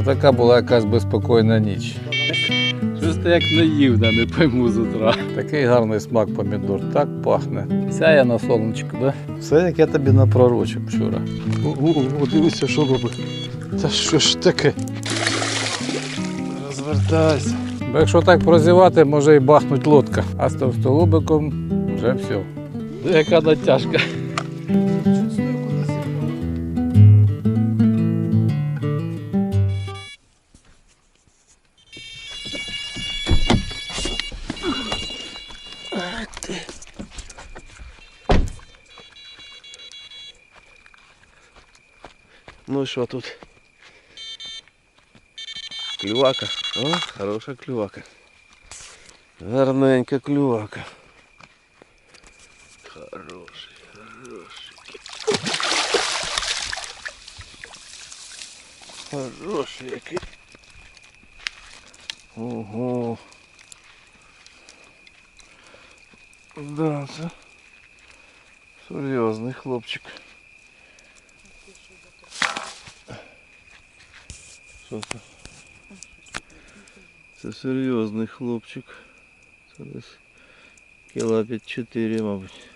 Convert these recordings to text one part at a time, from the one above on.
Отака була якась безпокійна ніч. Щось ти як не їв, да, не пойму з утра. Такий гарний смак помідор, так пахне. Сяє на сонечку, да? Все, як я тобі напророчив вчора. О, дивися, що робить. Та що ж таке? Розвертайся. Бо якщо так прозівати, може і бахнуть лодка. А з товстолобиком вже все. Яка натяжка. І що тут? Клювака. О, хороша клювака. Гарненька клювака. Хороший, хороший. Хороший який. Ого. Да, це серйозний хлопчик. Що це? Це серйозний хлопчик. Це десь кіла під 4, мабуть.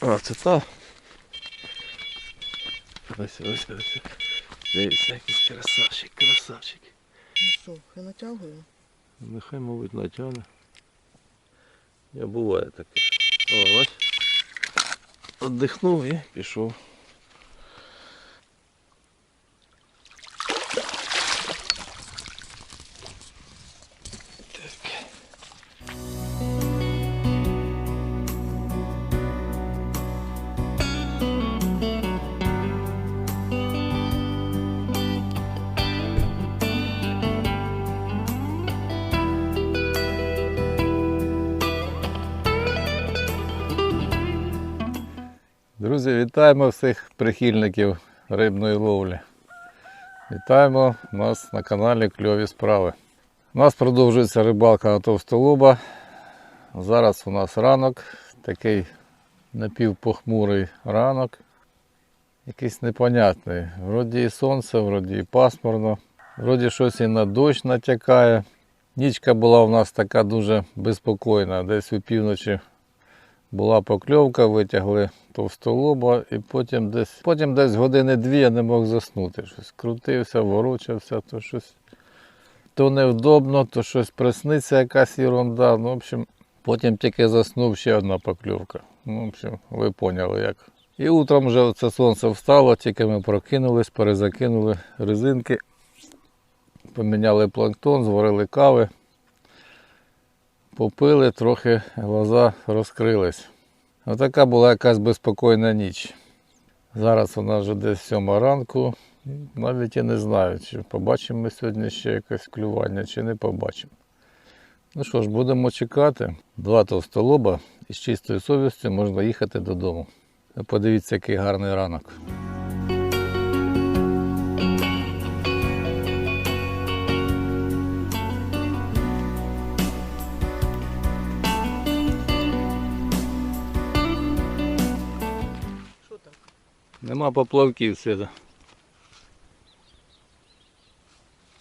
А, це та. Ось, ось, ось. Дивіться, якийсь красавчик, красавчик. Ну що, я натягую? Нехай, мабуть, натягне. Я буває таке. О, ось. Отдихнув і пішов. Друзі, вітаємо всіх прихильників рибної ловлі. Вітаємо нас на каналі Кльові Справи. У нас продовжується рибалка на товстолоба. Зараз у нас ранок, такий напівпохмурий ранок. Якийсь непонятний. Вроді і сонце, вроді і пасмурно, вроді щось і на дощ натякає. Нічка була у нас така дуже безпокійна. Десь у півночі була покльовка, витягли товстолоба і потім десь, потім десь години дві я не мог заснути. Щось крутився, ворочався, то щось то невдобно, то щось присниться якась ерунда. Ну, в общем, потім тільки заснув ще одна покльовка. Ну, в общем, ви поняли як. І утром вже це сонце встало, тільки ми прокинулись, перезакинули резинки, поміняли планктон, зварили кави попили, трохи глаза розкрились. Отака була якась безпокійна ніч. Зараз у нас вже десь сьома ранку. Навіть я не знаю, чи побачимо ми сьогодні ще якесь клювання, чи не побачимо. Ну що ж, будемо чекати. Два товстолоба і з чистою совістю можна їхати додому. Подивіться, який гарний ранок. Нема поплавків світа.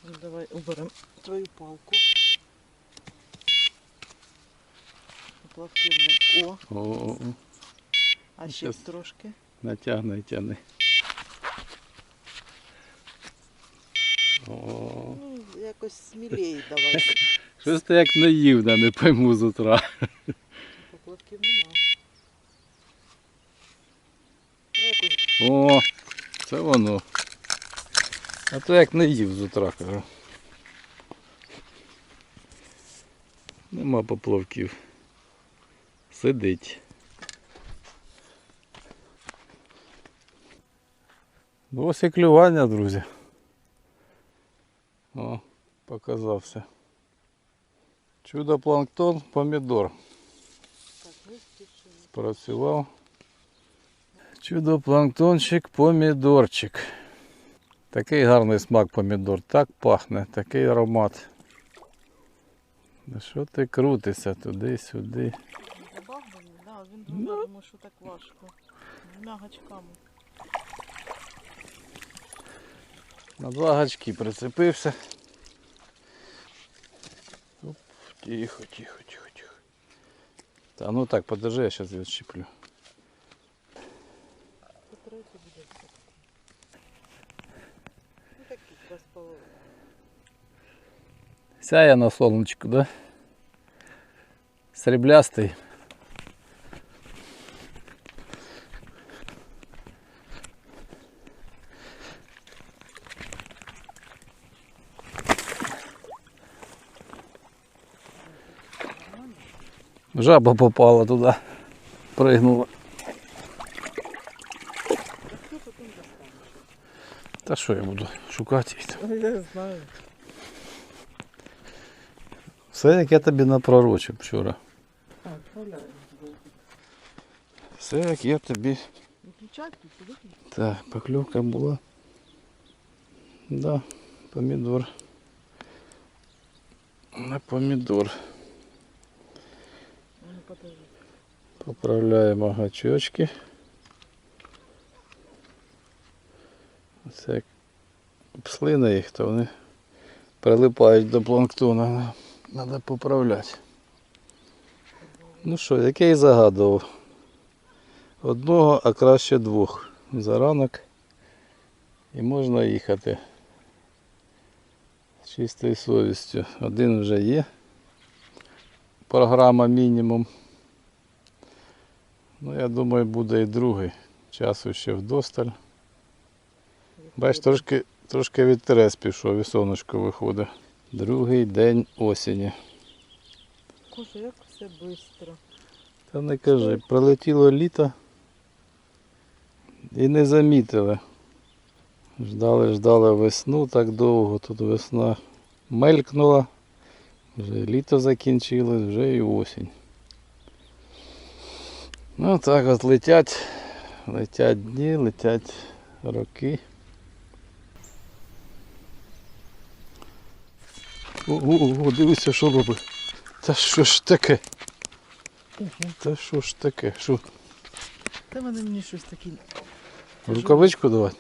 Ну, давай уберемо твою палку. Поплавки в нем. О, О, а ще Щас. трошки. натягни, тягни. О, Ну, якось смілей давай. Щось ти як не не пойму з утра. Поплавків нема. Ну, якось О, це воно. А то як не їв з утра, кажу. Нема поплавків. Сидить. Ну, Ось і клювання, друзі. О, показався. Чудо планктон, помідор. так вистачило. Чудо планктончик, помідорчик. Такий гарний смак помідор, так пахне, такий аромат. Ну Що ти крутишся туди-сюди? Забавлений, да, він думає, тому що так важко. З м'ягачками. На два гачки прицепився. Оп, тихо, тихо, тихо, тихо. Та ну так, подержи, я зараз відщіплю. Сяє на сонечку, да? Сріблястий. Жаба попала туди, пригнула. А хто потім достане? Та що я буду шукати її? там? Ну, Я знаю. Все, як я тобі напророчив вчора. Все, як я тобі. Так, поклевка була. Да, помідор. На помідор. Поправляємо гачочки. Це як пслина їх, то вони прилипають до планктона. Треба поправляти. Ну що, яке і загадував. Одного, а краще двох. За ранок. І можна їхати. З чистою совістю. Один вже є. Програма мінімум. Ну, я думаю, буде і другий. Часу ще вдосталь. Бач, трошки, трошки вітерець пішов і сонечко виходить. Другий день осені. Коже, як все швидко. Та не кажи, пролетіло літо і не замітили. Ждали, ждали весну так довго, тут весна мелькнула, вже літо закінчилось, вже і осінь. Ну так от летять, летять дні, летять роки. О, о, о, дивися, що робить. Та що ж таке? Та що ж таке? Що? Та мене мені щось таке. Рукавичку давати?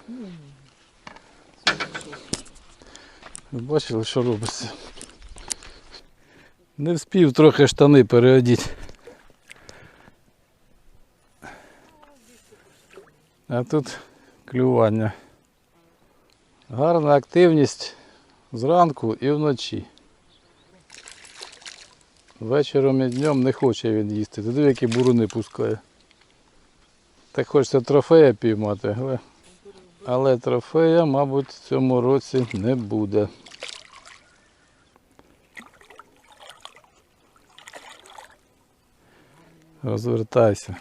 Бачили, що робиться? Не вспів трохи штани переодіти. А тут клювання. Гарна активність зранку і вночі. Вечором і днем не хоче він їсти. Туди які буруни пускає. Так хочеться трофея піймати, але але трофея, мабуть, в цьому році не буде. Розвертайся.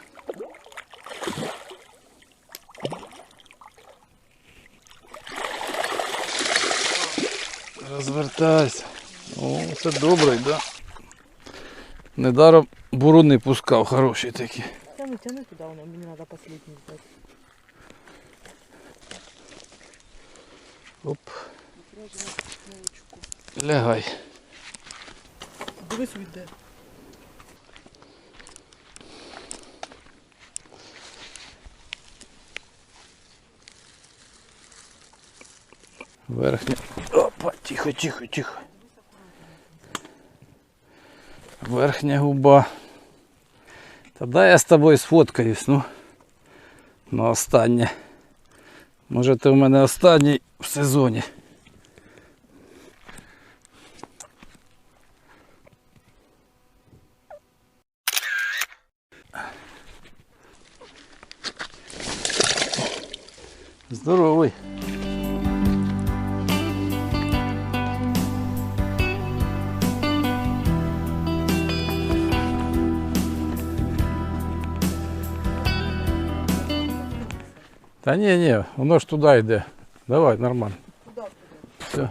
Розвертайся. О, це добрий, да? Недаром буруни пускав хороші такі. Тяни, тяни туди, воно, мені треба останній взяти. Оп. Лягай. Дивись, уйде. Верхня. Опа, тихо, тихо, тихо. Верхня губа. Дай я з тобою сфоткаюсь, ну. На останнє. Може ти в мене останній в сезоні. Здоровий. Та ні, ні, воно ж туди йде. Давай, нормально. Туди? Все.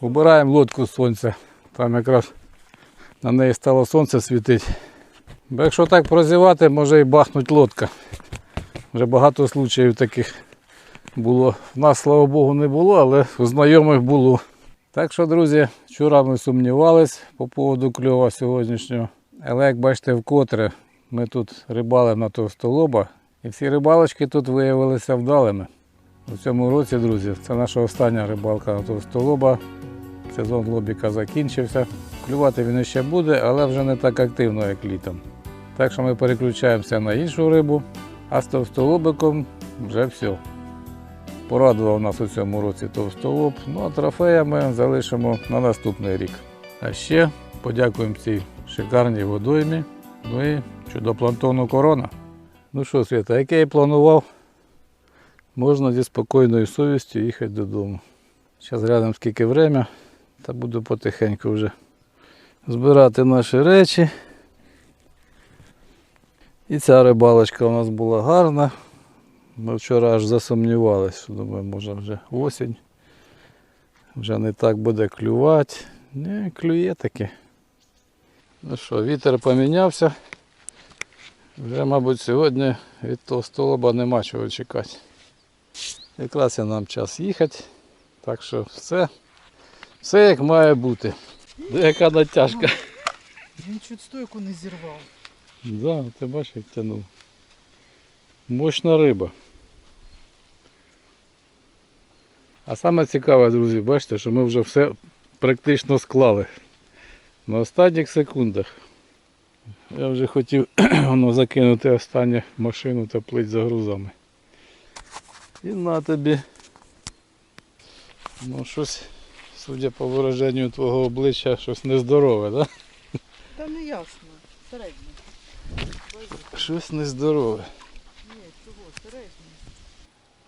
Убираємо лодку сонця. Там якраз на неї стало сонце світити. Бо якщо так прозівати, може і бахнуть лодка. Вже багато случаїв таких було. У нас, слава Богу, не було, але у знайомих було. Так що, друзі, вчора ми сумнівались по поводу кльова сьогоднішнього. Але як бачите, вкотре ми тут рибали на товстолоба. І всі рибалочки тут виявилися вдалими. У цьому році, друзі, це наша остання рибалка на товстолоба. Сезон лобіка закінчився. Клювати він ще буде, але вже не так активно, як літом. Так що ми переключаємося на іншу рибу, а з товстолобиком вже все. Порадував нас у цьому році товстолоб. Ну а трофеями залишимо на наступний рік. А ще подякуємо цій шикарній водоймі. Ну і чудоплантону корона. Ну що, Свята, як я і планував, можна зі спокійною совістю їхати додому. Зараз глянемо скільки время, та буду потихеньку вже збирати наші речі. І ця рибалочка у нас була гарна. Ми вчора аж засумнівалися, що думаю, може вже осінь. Вже не так буде клювати. Не, клює таки. Ну що, вітер помінявся. Вже, мабуть, сьогодні від того столоба нема чого чекати. Якраз і нам час їхати. Так що все, все як має бути. Яка натяжка. Він чуть стойку не зірвав. Да, ти бачиш, як тянув. Мощна риба. А саме цікаве, друзі, бачите, що ми вже все практично склали. На останніх секундах. Я вже хотів воно закинути останню машину та плить за грузами. І на тобі. Ну щось, судя по вираженню твого обличчя, щось нездорове, так? Да? Та не ясно. Середньо. Щось нездорове. Ні, чого, середньо.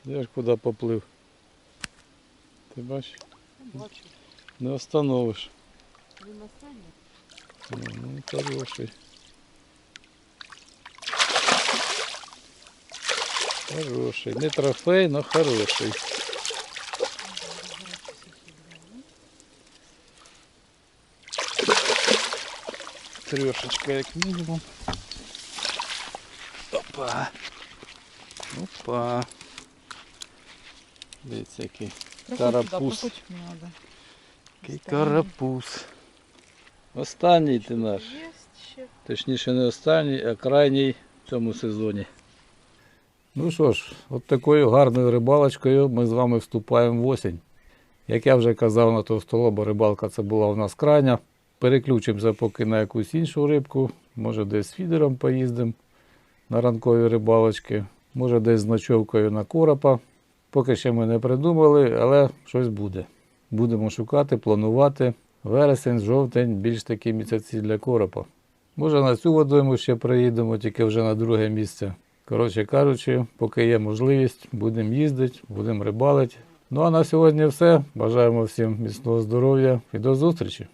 Я ж куди поплив. Ти бачиш? Бачу. Не остановиш. Він сцені. Ну, хороший. Хороший. Не трофей, но хороший. Трешечка як мінімум. Опа. Опа. Дивіться, який Карапуз. Який карапуз. Останній ти наш. Точніше не останній, а крайній в цьому сезоні. Ну що ж, от такою гарною рибалочкою ми з вами вступаємо в осінь. Як я вже казав на товстолоба, рибалка це була у нас крайня. Переключимося поки на якусь іншу рибку. Може десь з фідером поїздимо на ранкові рибалочки, може десь з ночовкою на коропа. Поки ще ми не придумали, але щось буде. Будемо шукати, планувати. Вересень, жовтень, більш такі місяці для коропа. Може на цю водойму ще приїдемо, тільки вже на друге місце. Коротше кажучи, поки є можливість, будемо їздити, будемо рибалити. Ну а на сьогодні все. Бажаємо всім міцного здоров'я і до зустрічі!